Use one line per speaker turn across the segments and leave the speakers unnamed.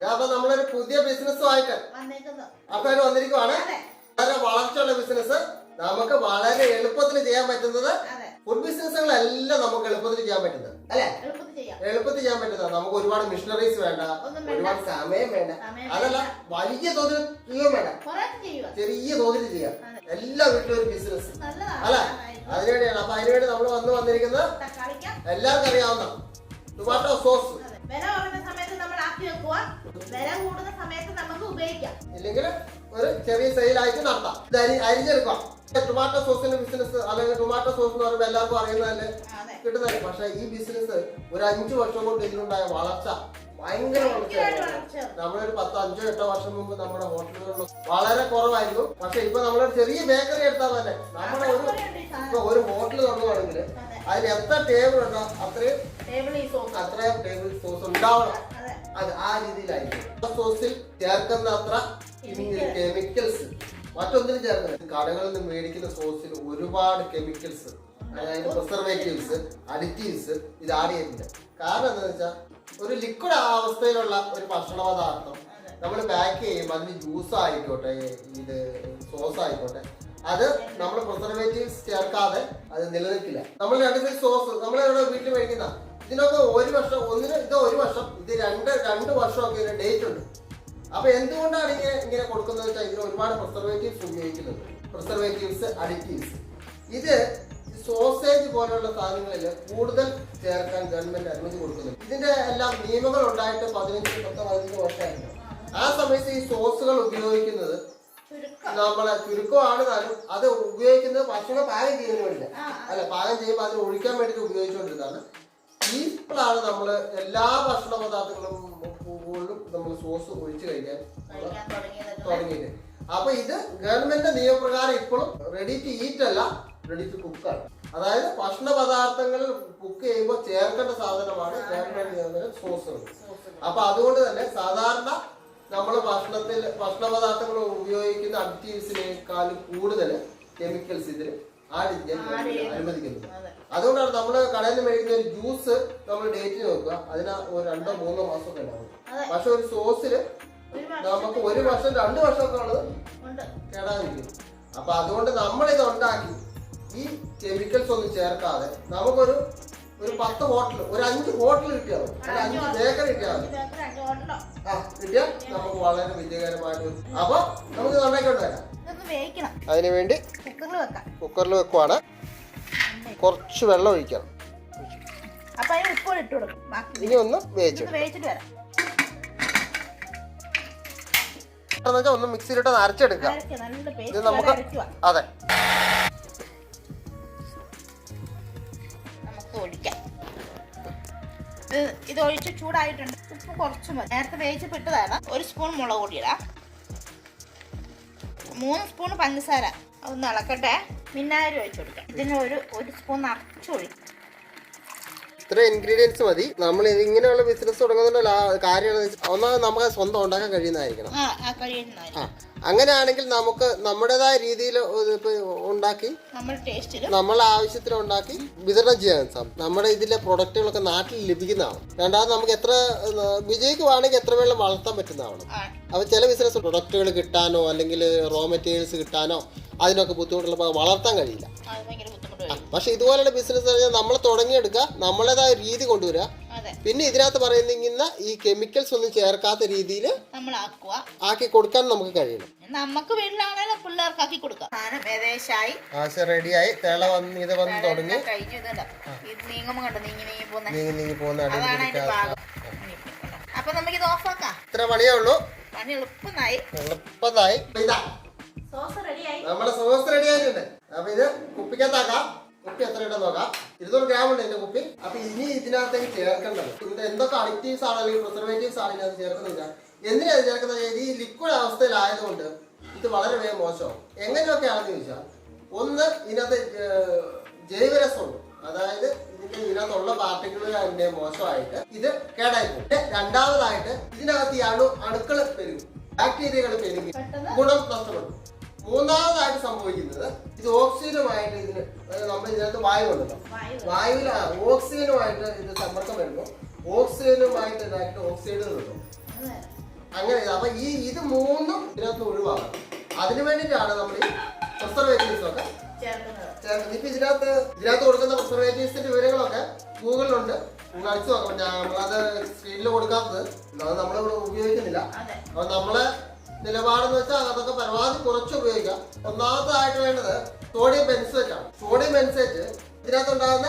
അപ്പൊ നമ്മളൊരു പുതിയ ബിസിനസ്സുമായിട്ട്
ആയിട്ട്
ആൾക്കാർ വന്നിരിക്കുവാണ്. വളരെ വളർച്ചയുള്ള ബിസിനസ് നമുക്ക് വളരെ എളുപ്പത്തിൽ ചെയ്യാൻ പറ്റുന്നത് ഫുഡ് ബിസിനസ്സുകളെല്ലാം നമുക്ക് എളുപ്പത്തിൽ ചെയ്യാൻ പറ്റുന്നത്. അല്ലെ?
എളുപ്പത്തിൽ
ചെയ്യാൻ പറ്റുന്നത് നമുക്ക് ഒരുപാട് മിഷനറീസ് വേണ്ട. ഒരുപാട് സമയം വേണ്ട. അതല്ല വലിയ തോതിൽ ചെയ്യാൻ വേണ്ട. ചെറിയ തോതിൽ ചെയ്യാം. എല്ലാ വീട്ടിലും ഒരു ബിസിനസ് അല്ലെ? അതിനുവേണ്ടിയാണ് അപ്പൊ അതിനുവേണ്ടി നമ്മൾ വന്ന് വന്നിരിക്കുന്നത് എല്ലാവർക്കും അറിയാവുന്ന ടൊമാറ്റോ സോസ്
നമ്മൾ വെക്കുക. വില കൂടുന്ന സമയത്ത് നമുക്ക് ഉപയോഗിക്കാം.
ഇല്ലെങ്കിൽ ഒരു ചെറിയ സെയിലായിട്ട് നടത്താം. ഇത് അരി അരിഞ്ഞെടുക്കാം ടൊമാറ്റോ സോസിന്റെ ബിസിനസ് അല്ലെങ്കിൽ ടൊമാറ്റോ സോസ് എന്ന് പറയുമ്പോൾ എല്ലാവർക്കും അറിയുന്നതല്ലേ?
കിട്ടുന്നതല്ലേ?
കിട്ടുന്നത് പക്ഷെ ഈ ബിസിനസ് ഒരു അഞ്ചു വർഷം കൊണ്ട് ഇതിലുണ്ടായ വളർച്ച ഭയങ്കര
വളർച്ച.
നമ്മളൊരു പത്തോ അഞ്ചോ എട്ടോ വർഷം മുമ്പ് നമ്മുടെ ഹോട്ടലുകളിൽ വളരെ കുറവായിരുന്നു. പക്ഷെ ഇപ്പൊ നമ്മളൊരു ചെറിയ ബേക്കറി എടുത്താൽ തന്നെ നമ്മുടെ ഒരു ഇപ്പൊ ഒരു ഹോട്ടൽ
തുടങ്ങുകയാണെങ്കിൽ
അതിൽ എത്ര ടേബിൾ ഉണ്ടോ അത്രയും അത്രയും ടേബിൾ സോസ് ഉണ്ടാവണം.
അതെ
ആ രീതിയിലായിരിക്കും. സോസിൽ ചേർക്കുന്ന അത്ര കെമിക്കൽസ് മറ്റൊന്നിനും ചേർക്കുന്നത് കടകളിൽ നിന്ന് മേടിക്കുന്ന സോസിൽ ഒരുപാട് കെമിക്കൽസ് അതായത് പ്രിസർവേറ്റീവ്സ് അഡിറ്റീവ്സ് ഇത് ആഡ് ചെയ്യുന്നില്ല കാരണം എന്താണെന്ന് വെച്ചാൽ ഒരു ലിക്വിഡ് അവസ്ഥയിലുള്ള ഒരു ഭക്ഷണ പദാർത്ഥം നമ്മൾ പാക്ക് ചെയ്യുമ്പോൾ അതിന് ജ്യൂസ് ആയിക്കോട്ടെ ഇത് സോസ് ആയിക്കോട്ടെ അത് നമ്മൾ പ്രിസർവേറ്റീവ്സ് ചേർക്കാതെ അത് നിലനിൽക്കില്ല. നമ്മൾ രണ്ട് സൈസ് സോസ് നമ്മൾ വീട്ടിൽ മേടിക്കുന്ന ഇതിനൊക്കെ ഒരു വർഷം ഒന്നിന് ഇത് ഒരു വർഷം ഇത് രണ്ട് രണ്ട് വർഷമൊക്കെ ഇതിന് ഡേറ്റ് ഉണ്ട്. അപ്പൊ എന്തുകൊണ്ടാണ് ഇങ്ങനെ ഇങ്ങനെ കൊടുക്കുന്നത് വെച്ചാൽ ഇതിന് ഒരുപാട് പ്രിസർവേറ്റീവ്സ് ഉപയോഗിക്കുന്നുണ്ട്. പ്രിസർവേറ്റീവ്സ് അഡിറ്റീവ്സ് ഇത് സോസേജ് പോലുള്ള സാധനങ്ങളിൽ കൂടുതൽ ചേർക്കാൻ ഗവൺമെന്റ് അനുമതി കൊടുക്കുന്നുണ്ട്. ഇതിന്റെ എല്ലാം നിയമങ്ങൾ ഉണ്ടായിട്ട് പതിനഞ്ച് പത്ത് പതിനഞ്ച് വർഷമായിരുന്നു ആ സമയത്ത് ഈ സോസുകൾ ഉപയോഗിക്കുന്നത് നമ്മളെ ചുരുക്കമാണ് താനും അത് ഉപയോഗിക്കുന്നത് ഭക്ഷണം പാകം ചെയ്യുന്നതിന് വേണ്ടിയില്ല അല്ല പാകം ചെയ്യുമ്പോൾ അതിന് ഒഴിക്കാൻ വേണ്ടിയിട്ട് ഉപയോഗിച്ചുകൊണ്ടിരുന്നതാണ്. ഇപ്പോഴാണ് നമ്മൾ എല്ലാ ഭക്ഷണ പദാർത്ഥങ്ങളും പൂവുകളിലും നമ്മൾ സോസ് ഒഴിച്ച് കഴിക്കാൻ
തുടങ്ങിയത്
അപ്പൊ ഇത് ഗവൺമെന്റ് നിയമപ്രകാരം ഇപ്പോഴും റെഡി ടു ഈറ്റ് അല്ല റെഡി ടു കുക്കാണ് അതായത് ഭക്ഷണ പദാർത്ഥങ്ങൾ കുക്ക് ചെയ്യുമ്പോൾ ചേർക്കേണ്ട സാധനമാണ് ഗവൺമെന്റ് നിയമനം സോസുകൾ അപ്പൊ അതുകൊണ്ട് തന്നെ സാധാരണ നമ്മൾ ഭക്ഷണത്തിൽ ഭക്ഷണ പദാർത്ഥങ്ങൾ ഉപയോഗിക്കുന്ന അഡിറ്റീവ്സിനേക്കാളും കൂടുതൽ കെമിക്കൽസ് ഇതിൽ ആഡ് ചെയ്യാൻ അതുകൊണ്ടാണ് നമ്മൾ കടയിൽ മേടിക്കുന്ന ഒരു ജ്യൂസ് നമ്മൾ ഡേറ്റ് നോക്കുക അതിന് ഒരു രണ്ടോ മൂന്നോ മാസമൊക്കെ ഉണ്ടാവും. പക്ഷെ ഒരു സോസിൽ
ഒരു
നമുക്ക് ഒരു വർഷം രണ്ട് വർഷമൊക്കെ ഉള്ളത്
കേടാൻ
കേടാതിരിക്കും അപ്പൊ അതുകൊണ്ട് നമ്മൾ ഇത് ഉണ്ടാക്കി. ഈ കെമിക്കൽസ് ഒന്നും ചേർക്കാതെ നമുക്കൊരു ഒരു പത്ത് ഹോട്ടൽ ഒരു അഞ്ച് ഹോട്ടൽ കിട്ടിയാൽ മതി. അഞ്ച് ബേക്കറി കിട്ടിയാൽ മതി ആ കിട്ടിയാൽ നമുക്ക് വളരെ വിജയകരമായിട്ട്. അപ്പൊ നമുക്ക് ഇത് ഉണ്ടാക്കിക്കൊണ്ട് വരാം.
ഇതൊന്ന് വേവിക്കണം.
അതിനു വേണ്ടി
കുക്കറിൽ വെക്കാം.
കുക്കറിൽ വെക്കുവാണ്. കുറച്ച് വെള്ളം ഒഴിക്കണം. ഇനി ഒന്ന് വേവിച്ചു
ഇത് വേവിച്ചിട്ട് വരാം.
എന്ന് വെച്ചാൽ ഒന്ന് മിക്സിയിലിട്ട്
അരച്ചെടുക്കാം
ഇത് നമുക്ക് അതെ.
ഇത് ഒഴിച്ച് ചൂടായിട്ടുണ്ട്. ഉപ്പ് കുറച്ച് മതി. നേരത്തെ വേവിച്ച് ഇട്ടതാണ്. ഒരു സ്പൂൺ മുളക് പൊടി ഇടാം. മൂന്ന് സ്പൂൺ പഞ്ചസാര. ഒന്ന് ഇളക്കട്ടെ. മിന്നാരി ഒഴിച്ചു കൊടുക്കാം. ഇതിന് ഒരു ഒരു സ്പൂൺ നിറച്ച് ഒഴിക്കും.
ഇത്ര ഇൻഗ്രീഡിയൻസ് മതി. നമ്മൾ ഇങ്ങനെയുള്ള ബിസിനസ് തുടങ്ങുന്നതിന്റെ കാര്യം ഒന്നാമത് നമുക്ക് സ്വന്തം ഉണ്ടാക്കാൻ കഴിയുന്നതായിരിക്കണം.
ആ
അങ്ങനെയാണെങ്കിൽ നമുക്ക് നമ്മുടേതായ രീതിയിൽ ഉണ്ടാക്കി നമ്മളെ ആവശ്യത്തിന് ഉണ്ടാക്കി വിതരണം ചെയ്യാൻ സാധിക്കും നമ്മുടെ ഇതിലെ പ്രൊഡക്റ്റുകളൊക്കെ നാട്ടിൽ ലഭിക്കുന്നതാണ്. രണ്ടാമത് നമുക്ക് എത്ര വിജയിക്കുവാണെങ്കിൽ എത്ര വെള്ളം വളർത്താൻ പറ്റുന്നതാണ്.
അപ്പൊ
അപ്പോൾ ചില ബിസിനസ് പ്രൊഡക്റ്റുകൾ കിട്ടാനോ അല്ലെങ്കിൽ റോ മെറ്റീരിയൽസ് കിട്ടാനോ അതിനൊക്കെ ബുദ്ധിമുട്ടുള്ളപ്പോൾ വളർത്താൻ കഴിയില്ല. പക്ഷെ ഇതുപോലെയുള്ള ബിസിനസ് പറഞ്ഞാൽ നമ്മൾ തുടങ്ങിയെടുക്കുക നമ്മളേതായ രീതി കൊണ്ടുവരിക.
അതെ.
പിന്നെ ഇതിനകത്ത് പറയുന്ന ഈ കെമിക്കൽസ് ഒന്നും ചേർക്കാത്ത രീതിയിൽ
നമ്മൾ ആക്കുക
ആക്കി കൊടുക്കാൻ നമുക്ക് കഴിയണം.
നമുക്ക് വീട്ടിലാണെങ്കിലും കൊടുക്കാം. സാധനം ഏകദേശമായി
ആശ റെഡിയായി. തിള വന്ന് ഇത് വന്ന് തുടങ്ങി.
നീങ്ങി നീങ്ങി പോകുന്ന? അപ്പൊ നമുക്ക് ഇത് ഓഫാക്കാം.
ഇത്ര പണിയേ ഉള്ളൂ.
പണി എളുപ്പമായി. സോസ്
നമ്മുടെ സോസ് റെഡി ആയിട്ടുണ്ട്. അപ്പൊ ഇത് കുപ്പിക്കത്താക്കാം കുപ്പി എത്ര ഇടാൻ നോക്കാം. ഇരുന്നൂറ് ഗ്രാം ഉണ്ട് എന്റെ കുപ്പി. അപ്പൊ ഇനി ഇതിനകത്തേക്ക് ചേർക്കേണ്ടത്. ഇതിന്റെ എന്തൊക്കെ അഡിക്റ്റീവ്സ് ആണ് അല്ലെങ്കിൽ പ്രിസർവേറ്റീവ്സ് ആണ് ഇതിനകത്ത് ചേർക്കുന്നില്ല എന്തിനാ ഇത് ചേർക്കുന്നത്? ഈ ലിക്വിഡ് അവസ്ഥയിലായതുകൊണ്ട് ഇത് വളരെ വേഗം മോശമാവും. എങ്ങനെയൊക്കെയാണെന്ന് ചോദിച്ചാൽ ഒന്ന് ഇതിനകത്ത് ജൈവരസമുണ്ട്. അതായത് ഇതിന്റെ ഇതിനകത്തുള്ള പാർട്ടിക്കിളുകൾ അതിന്റെ മോശമായിട്ട് ഇത് കേടായി പോകും. രണ്ടാമതായിട്ട് ഇതിനകത്ത് ഈ അണു അണുക്കൾ പെരുകും. ബാക്ടീരിയകൾ പെരുകി ഗുണം നഷ്ടപ്പെടും. മൂന്നാമതായിട്ട് സംഭവിക്കുന്നത് ഇത് ഓക്സിജനുമായിട്ട് ഇതിന് നമ്മൾ ഇതിനകത്ത് വായു ഉണ്ടല്ലോ.
വായുവില
വായുവിൽ ഓക്സിജനുമായിട്ട് ഇത് സമ്പർക്കം വരുമ്പോൾ ഓക്സിജനുമായിട്ട് ഇതായിട്ട് ഓക്സൈഡ് കിട്ടും. അങ്ങനെ. അപ്പൊ ഈ ഇത് മൂന്നും ഇതിനകത്ത് ഒഴിവാക്കണം. അതിനു വേണ്ടിയിട്ടാണ് നമ്മൾ ഈ പ്രിസർവേറ്റീവ്സ് ഒക്കെ
ചേർക്കുന്നത്.
ഇപ്പൊ ഇതിനകത്ത് ഇതിനകത്ത് കൊടുക്കുന്ന പ്രിസർവേറ്റീവ്സിന്റെ വിവരങ്ങളൊക്കെ ഗൂഗിളിലുണ്ട്. നിങ്ങൾ അടിച്ചു നോക്കാം. നമ്മളത് സ്ക്രീനിൽ കൊടുക്കാത്തത്. അത് നമ്മളിവിടെ ഉപയോഗിക്കുന്നില്ല. അപ്പൊ നമ്മളെ ഒന്നാമതായിട്ട് വേണ്ടത് സോഡിയം ബെൻസേറ്റ് ആണ്. സോഡിയം ബെൻസേറ്റ് ഇതിനകത്തുണ്ടാകുന്ന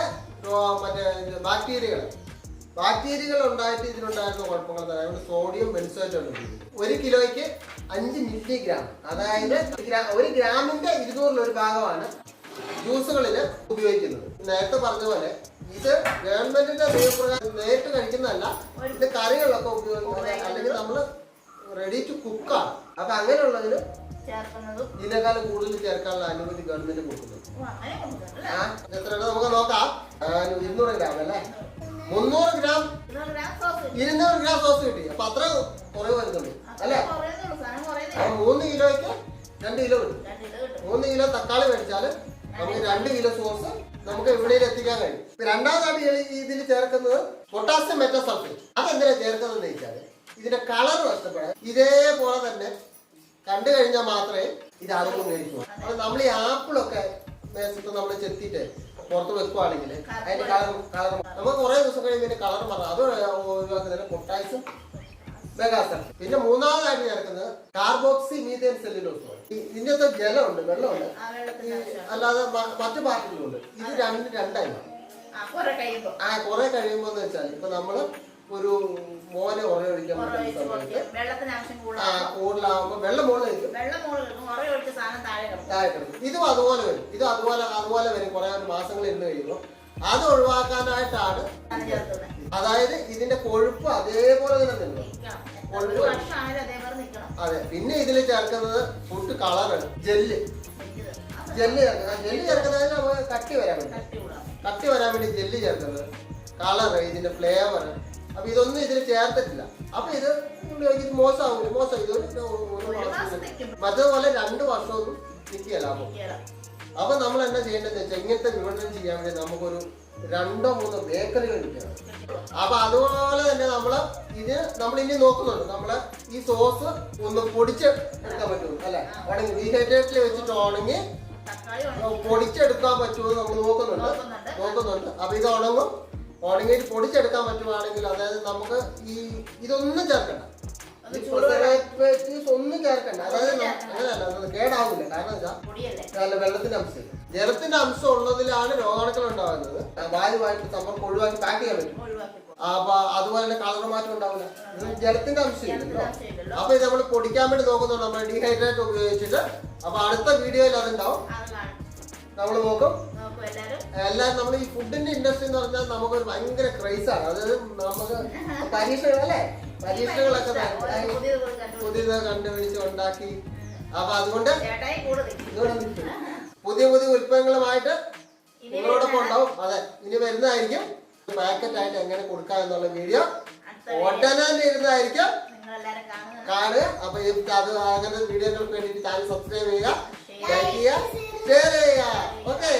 മറ്റേ ബാക്ടീരിയകൾ ബാക്ടീരിയകൾ ഉണ്ടായിട്ട് ഇതിനുണ്ടായിരുന്ന കുഴപ്പങ്ങൾ തന്നെ സോഡിയം ബെൻസേറ്റ് ഉണ്ട് ഒരു കിലോയ്ക്ക് അഞ്ച് മില്ലിഗ്രാം അതായത് ഒരു ഗ്രാമിന്റെ ഇരുന്നൂറിലൊരു ഭാഗമാണ് ജ്യൂസുകളിൽ ഉപയോഗിക്കുന്നത്. നേരത്തെ പറഞ്ഞ പോലെ ഇത് ഗവൺമെന്റിന്റെ നിയമപ്രകാരം നേരിട്ട് കഴിക്കുന്നതല്ല ഇത് കറികളിലൊക്കെ ഉപയോഗിക്കുന്നത് അല്ലെങ്കിൽ നമ്മൾ റെഡി ടു കുക്കാണ് അപ്പൊ അങ്ങനെയുള്ളതിന്
ചേർക്കുന്നതും.
ഇതിനേക്കാളും കൂടുതൽ ചേർക്കാനുള്ള അനുമതി ഗവൺമെന്റ് കൊടുക്കുന്നുണ്ട് ആ എത്രയാണ് നമുക്ക് നോക്കാം. ഇരുന്നൂറ് ഗ്രാം അല്ലേ? മുന്നൂറ് ഗ്രാം.
ഇരുന്നൂറ് ഗ്രാം സോസ്
കിട്ടി. അപ്പൊ അത്ര കുറവ് വരുന്നുണ്ട് അല്ലേ? അപ്പൊ മൂന്ന് കിലോയ്ക്ക് രണ്ട് കിലോ കിട്ടും. മൂന്ന് കിലോ തക്കാളി മേടിച്ചാൽ നമുക്ക് രണ്ട് കിലോ സോസ് നമുക്ക് എവിടെയും എത്തിക്കാൻ കഴിയും. ഈ ഇതിൽ ചേർക്കുന്നത് പൊട്ടാസ്യം മെറ്റസൾഫേറ്റ്. അതെന്തിനാ ചേർക്കുന്നത് വെച്ചാൽ ഇതിന്റെ കളർ നഷ്ടപ്പെടാൻ ഇതേപോലെ തന്നെ കണ്ടു കഴിഞ്ഞാൽ മാത്രമേ ഇത് ആളുകൾ മേടിക്കൂ അപ്പൊ നമ്മൾ ഈ ആപ്പിളൊക്കെ മേശത്ത് നമ്മൾ ചെത്തിട്ട് പുറത്ത് വെക്കുവാണെങ്കിൽ അതിന്റെ കളർ കളർ നമുക്ക് കുറെ ദിവസം കഴിയുമ്പോൾ ഇതിന്റെ കളർ മാറാം. അത് ഒഴിവാക്കുന്നതിന് പൊട്ടാസ്യം മെഗാസൺ. പിന്നെ മൂന്നാമതായിട്ട് ചേർക്കുന്നത് കാർബോക്സി മീഥേൻ സെല്ലുലോസ് ഇതിന്റെ അകത്ത് ജലമുണ്ട് വെള്ളമുണ്ട്. അല്ലാതെ മറ്റു പാർട്ടികളുണ്ട് ഇത് രണ്ട് രണ്ടായി മാറും.
ആ കുറെ കഴിയുമ്പോൾ
ആ കുറെ കഴിയുമ്പോ എന്ന് വെച്ചാൽ ഇപ്പൊ നമ്മൾ ഒരു മോനെ ഉറയൊഴിക്കാൻ പറ്റുന്ന
ഒഴിച്ച്
സമയത്ത് ആ കൂടുതലാവുമ്പോ വെള്ളം മുകളിൽ നിൽക്കും
താഴെ കിടക്കും.
ഇതും അതുപോലെ വരും. ഇത് അതുപോലെ അതുപോലെ വരും. കുറെ മാസങ്ങൾ ഇരുന്ന് കഴിയുമ്പോൾ അത് ഒഴിവാക്കാനായിട്ടാണ് അതായത് ഇതിന്റെ കൊഴുപ്പ് അതേപോലെ തന്നെ നിന്നു അതെ. പിന്നെ ഇതിൽ ചേർക്കുന്നത് ഫുഡ് കളറാണ് ജെല്ല്. ജെല്ല് ചേർക്കുന്നത് ജെല്ല് ചേർക്കുന്നതിന് നമുക്ക് കട്ടി വരാൻ വേണ്ടി.
കട്ടി
വരാൻ വേണ്ടി ജെല്ല് ചേർക്കുന്നത് കളർ ഇതിന്റെ ഫ്ലേവർ അപ്പൊ ഇതൊന്നും ഇതിൽ ചേർത്തിട്ടില്ല. അപ്പൊ ഇത് ഇത് മോശമാവില്ല മോശം ഇത്
നിൽക്കും
രണ്ട് വർഷമൊന്നും നിൽക്കുകയല്ല അപ്പൊ. അപ്പൊ നമ്മൾ എന്താ ചെയ്യേണ്ടതെന്ന് വെച്ചാൽ ഇങ്ങനത്തെ വിപണനം ചെയ്യാൻ വേണ്ടി നമുക്കൊരു രണ്ടോ മൂന്നോ ബേക്കറികൾ കിട്ടണം. അപ്പൊ അതുപോലെ തന്നെ നമ്മൾ ഇത് നമ്മൾ ഇനി നോക്കുന്നുണ്ട്. നമ്മൾ ഈ സോസ് ഒന്ന് പൊടിച്ച് എടുക്കാൻ പറ്റും അല്ലെ? ഉണങ്ങി ഡീഹൈഡ്രേറ്റിൽ വെച്ചിട്ട് ഉണങ്ങി പൊടിച്ചെടുക്കാൻ പറ്റുമോ നമ്മൾ നോക്കുന്നുണ്ട്.
നോക്കുന്നുണ്ട്.
അപ്പൊ ഇത് ഉണങ്ങും. ഉണങ്ങിയിട്ട് പൊടിച്ചെടുക്കാൻ പറ്റുവാണെങ്കിൽ അതായത് നമുക്ക് ഈ ഇതൊന്നും ചേർക്കണ്ട. ഒന്നും ചേർക്കണ്ട. അതായത് അങ്ങനെയല്ല കേടാവില്ല കാരണം എന്താ? നല്ല വെള്ളത്തിന്റെ അംശം. ജലത്തിന്റെ അംശം ഉള്ളതിലാണ് രോഗാണുക്കൾ ഉണ്ടാകുന്നത്. വായുവായിട്ട് നമുക്ക് ഒഴിവാക്കി പാക്ക് ചെയ്യാൻ പറ്റും. അപ്പൊ അതുപോലെ തന്നെ കളർ മാറ്റം ഉണ്ടാവില്ല. ജലത്തിന്റെ അംശമില്ലല്ലോ അപ്പൊ ഇത് നമ്മൾ പൊടിക്കാൻ വേണ്ടി നോക്കുന്നുണ്ട്. നമ്മൾ ഡീഹൈഡ്രേറ്റ് ഉപയോഗിച്ചിട്ട്. അപ്പൊ അടുത്ത വീഡിയോയിൽ അതുണ്ടാവും.
അത്
നമ്മൾ നോക്കും.
എല്ലാരും
നമ്മൾ ഈ ഫുഡിന്റെ ഇൻഡസ്ട്രി എന്ന് പറഞ്ഞാൽ നമുക്കൊരു ഭയങ്കര ക്രൈസ് ആണ്. അതായത് നമുക്ക് പരീക്ഷകൾ അല്ലേ? പരീക്ഷകളൊക്കെ
പുതിയത്
കണ്ടുപിടിച്ച്. ഉണ്ടാക്കി. അപ്പൊ അതുകൊണ്ട്. പുതിയ പുതിയ ഉൽപ്പന്നങ്ങളുമായിട്ട് നിങ്ങളോടൊപ്പം ഉണ്ടാവും. അതെ. ഇനി വരുന്നതായിരിക്കും. പാക്കറ്റ് ആയിട്ട് എങ്ങനെ കൊടുക്കാം എന്നുള്ള വീഡിയോ.
അടുത്ത ഇരുന്നായിരിക്കും.
കാണുക. അപ്പൊ അത് അങ്ങനെ വീഡിയോകൾക്ക് വേണ്ടിയിട്ട് ചാനൽ സബ്സ്ക്രൈബ് ചെയ്യുക. ലൈക്ക് ചെയ്യുക. ഷെയർ ചെയ്യുക. ഓക്കെ